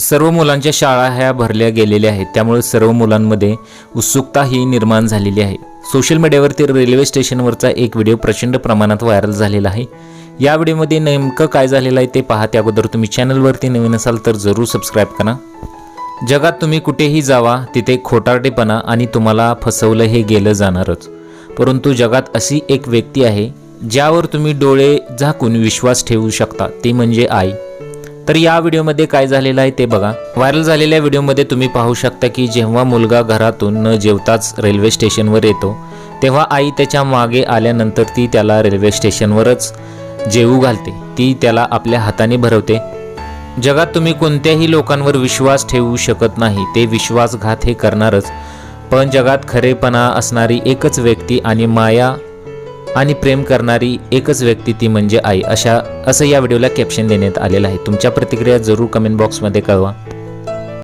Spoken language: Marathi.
सर्व मुलांच्या शाळा ह्या भरल्या गेलेल्या आहेत. त्यामुळे सर्व मुलांमध्ये उत्सुकता ही निर्माण झालेली आहे. सोशल मीडियावरती रेल्वे स्टेशनवरचा एक व्हिडिओ प्रचंड प्रमाणात व्हायरल झालेला आहे. या व्हिडिओमध्ये नेमकं काय झालेलं आहे ते पहा. त्या अगोदर तुम्ही चॅनलवरती नवीन असाल तर जरूर सबस्क्राईब करा. जगात तुम्ही कुठेही जावा तिथे खोटारटेपणा आणि तुम्हाला फसवलं हे गेलं जाणारच. परंतु जगात अशी एक व्यक्ती आहे ज्यावर तुम्ही डोळे झाकून विश्वास ठेवू शकता. ती म्हणजे आई. तर या व्हिडिओमध्ये काय झालेलं आहे ते बघा. व्हायरल झालेल्या व्हिडिओमध्ये तुम्ही पाहू शकता की जेव्हा मुलगा घरातून न जेवताच रेल्वे स्टेशनवर येतो तेव्हा आई त्याच्यामागे आल्यानंतर ती त्याला रेल्वे स्टेशनवरच जेवू घालते. ती त्याला आपल्या हाताने भरवते. जगात तुम्ही कोणत्याही लोकांवर विश्वास ठेवू शकत नाही. ते विश्वासघात हे करणारच. पण जगात खरेपणा असणारी एकच व्यक्ती आणि माया आणि प्रेम करणारी एकच व्यक्ती ती म्हणजे आई. अशा असं या व्हिडिओला कॅप्शन देण्यात आलेलं आहे. तुमच्या प्रतिक्रिया जरूर कमेंट बॉक्समध्ये कळवा.